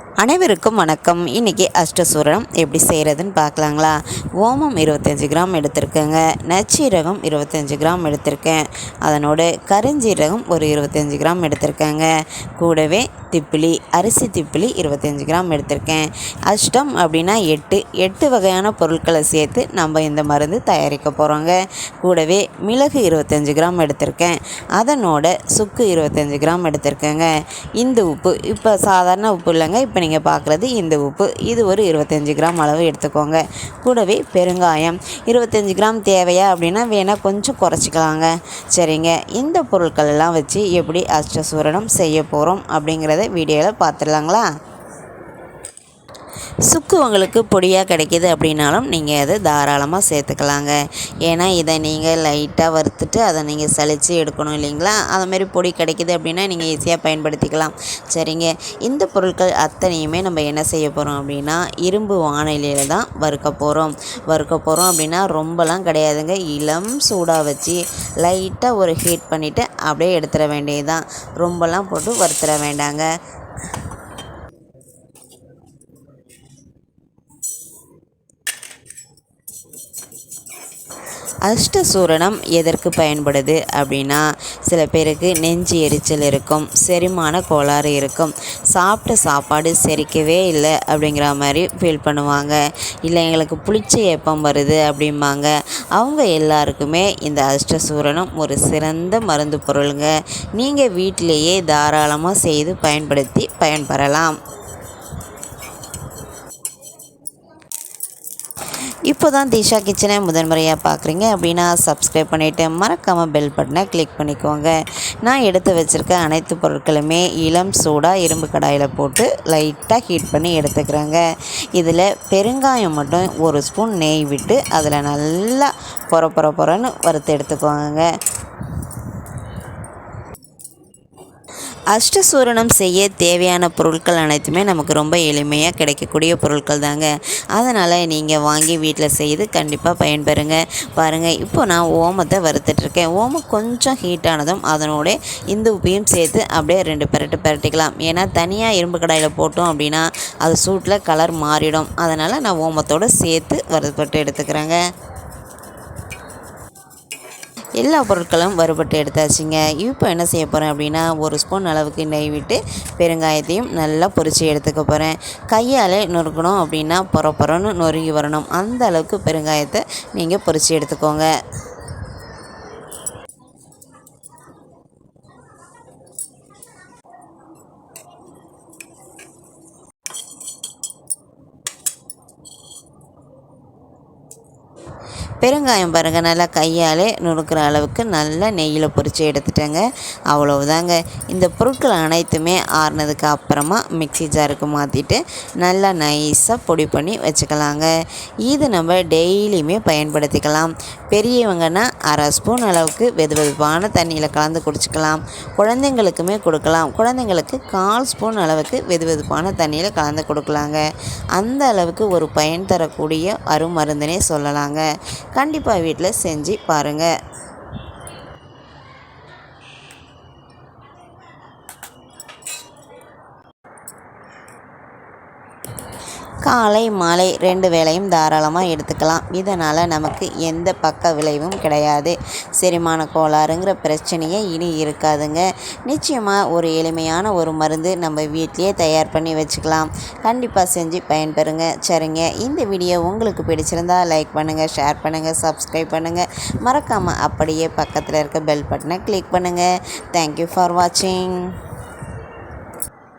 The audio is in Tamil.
அனைவருக்கும் வணக்கம். இன்றைக்கி அஷ்டசூரணம் எப்படி செய்கிறதுன்னு பார்க்கலாங்களா? ஓமம் இருபத்தஞ்சி கிராம் எடுத்திருக்கேங்க. நச்சீரகம் இருபத்தஞ்சி கிராம் எடுத்திருக்கேன். அதனோட கருஞ்சீரகம் ஒரு இருபத்தஞ்சி கிராம் எடுத்திருக்கேங்க. கூடவே திப்பிலி அரிசி திப்பிலி இருபத்தஞ்சி கிராம் எடுத்திருக்கேன். அஷ்டம் அப்படின்னா எட்டு. எட்டு வகையான பொருட்களை சேர்த்து நம்ம இந்த மருந்து தயாரிக்க போகிறோங்க கூடவே மிளகு இருபத்தஞ்சி கிராம் எடுத்திருக்கேன். அதனோட சுக்கு இருபத்தஞ்சி கிராம் எடுத்திருக்கேங்க. இந்த உப்பு இப்போ சாதாரண உப்பு இல்லைங்க. இப்போ நீங்கள் பார்க்குறது இந்த உப்பு. இது ஒரு இருபத்தஞ்சி கிராம் அளவு எடுத்துக்கோங்க. கூடவே பெருங்காயம். இருபத்தஞ்சி கிராம் தேவையா அப்படின்னா வேணால் கொஞ்சம் குறைச்சிக்கலாங்க. சரிங்க. இந்த பொருட்கள் எல்லாம் வச்சு எப்படி அஷ்டசூரணம் செய்ய போகிறோம் அப்படிங்கிறத வீடியோவில் பார்த்துடலாங்களா? சுக்கு உங்களுக்கு பொடியாக கிடைக்கிது அப்படின்னாலும் நீங்கள் அதை தாராளமாக சேர்த்துக்கலாங்க. ஏன்னா இதை நீங்கள் லைட்டாக வறுத்துட்டு அதை நீங்கள் சலித்து எடுக்கணும் இல்லைங்களா? அதுமாரி பொடி கிடைக்கிது அப்படின்னா நீங்கள் ஈஸியாக பயன்படுத்திக்கலாம். சரிங்க. இந்த பொருட்கள் அத்தனையுமே நம்ம என்ன செய்ய போகிறோம் அப்படின்னா இரும்பு வானிலையில் தான் வறுக்க போகிறோம் வறுக்க போகிறோம் அப்படின்னா ரொம்பலாம் கிடையாதுங்க. இளம் சூடாக வச்சு லைட்டாக ஒரு ஹீட் பண்ணிவிட்டு அப்படியே எடுத்துட வேண்டியது தான் ரொம்பலாம் போட்டு வறுத்துட வேண்டாங்க. அஷ்டசூரணம் எதற்கு பயன்படுது அப்படின்னா சில பேருக்கு நெஞ்சு எரிச்சல் இருக்கும் செரிமான கோளாறு இருக்கும். சாப்பிட்ட சாப்பாடு செரிக்கவே இல்லை அப்படிங்கிற மாதிரி ஃபீல் பண்ணுவாங்க. இல்லை எங்களுக்கு புளிச்ச ஏப்பம் வருது அப்படிம்பாங்க. அவங்க எல்லாருக்குமே இந்த அஷ்டசூரணம் ஒரு சிறந்த மருந்து பொருளுங்க. நீங்கள் வீட்டிலேயே தாராளமாக செய்து பயன்படுத்தி பயன்பெறலாம். இப்போ தான் தீஷா கிச்சனை முதன்முறையாக பார்க்குறீங்க அப்படின்னா சப்ஸ்கிரைப் பண்ணிவிட்டு மறக்காமல் பெல் பட்டனை கிளிக் பண்ணிக்கோங்க. நான் எடுத்து வச்சுருக்க அனைத்து பொருட்களுமே இளம் சூடாக இரும்பு கடாயில் போட்டு லைட்டாக ஹீட் பண்ணி எடுத்துக்கிறேங்க. இதில் பெருங்காயம் மட்டும் ஒரு ஸ்பூன் நெய் விட்டு அதில் நல்லா பொற பொற பொறன்னு வறுத்து எடுத்துக்கோங்க. அஷ்டசூரணம் செய்ய தேவையான பொருட்கள் அனைத்துமே நமக்கு ரொம்ப எளிமையாக கிடைக்கக்கூடிய பொருட்கள் தாங்க அதனால் நீங்கள் வாங்கி வீட்டில் செய்து கண்டிப்பாக பயன்பெறுங்க. பாருங்கள் இப்போ நான் ஓமத்தை வறுத்துட்ருக்கேன். ஓமம் கொஞ்சம் ஹீட்டானதும் அதனோட இந்த உப்பையும் சேர்த்து அப்படியே ரெண்டு பெரட்டு பரட்டிக்கலாம். ஏன்னா தனியாக இரும்பு கடாயில் போட்டோம் அப்படின்னா அது சூட்டில் கலர் மாறிடும். அதனால் நான் ஓமத்தோடு சேர்த்து வறுப்பட்டு எடுத்துக்கிறேங்க. எல்லா பொருட்களும் வறுபட்டு எடுத்தாச்சுங்க. இப்போ என்ன செய்ய போகிறேன் அப்படின்னா ஒரு ஸ்பூன் அளவுக்கு நெய் விட்டு பெருங்காயத்தையும் நல்லா பொரித்து எடுத்துக்க போகிறேன் கையால் நொறுக்கணும் அப்படின்னா பொற பொறன்னு நொறுங்கி வரணும். அந்த அளவுக்கு பெருங்காயத்தை நீங்கள் பொரித்து எடுத்துக்கோங்க. பெருங்காயம் பாருங்கள் நல்லா கையாலே நுணுக்கிற அளவுக்கு நல்லா நெய்யில் பொரித்து எடுத்துட்டேங்க. அவ்வளவுதாங்க. இந்த பொருட்கள் அனைத்துமே ஆறுனதுக்கு அப்புறமா மிக்சி ஜாருக்கு மாற்றிட்டு நல்லா நைஸாக பொடி பண்ணி வச்சுக்கலாங்க. இது நம்ம டெய்லியுமே பயன்படுத்திக்கலாம். பெரியவங்கன்னா அரை ஸ்பூன் அளவுக்கு வெது வெதுப்பான தண்ணியில் கலந்து குடிச்சிக்கலாம். குழந்தைங்களுக்குமே கொடுக்கலாம். குழந்தைங்களுக்கு கால் ஸ்பூன் அளவுக்கு வெது வெதுப்பான தண்ணியில் கலந்து கொடுக்கலாங்க. அந்த அளவுக்கு ஒரு பயன் தரக்கூடிய அருமருந்துனே சொல்லலாங்க. கண்டிப்பாக வீட்டில் செஞ்சு பாருங்கள் காலை மாலை ரெண்டு வேளையும் தாராளமாக எடுத்துக்கலாம். இதனால் நமக்கு எந்த பக்க விளைவும் கிடையாது. செரிமான கோளாறுங்கிற பிரச்சனையே இனி இருக்காதுங்க. நிச்சயமாக ஒரு எளிமையான ஒரு மருந்து நம்ம வீட்லேயே தயார் பண்ணி வச்சுக்கலாம். கண்டிப்பாக செஞ்சு பயன்பெறுங்க. சரிங்க. இந்த வீடியோ உங்களுக்கு பிடிச்சிருந்தால் லைக் பண்ணுங்கள் ஷேர் பண்ணுங்கள் சப்ஸ்கிரைப் பண்ணுங்கள் மறக்காமல் அப்படியே பக்கத்தில் இருக்க பெல் பட்டனை கிளிக் பண்ணுங்கள் தேங்க்யூ ஃபார் வாட்சிங்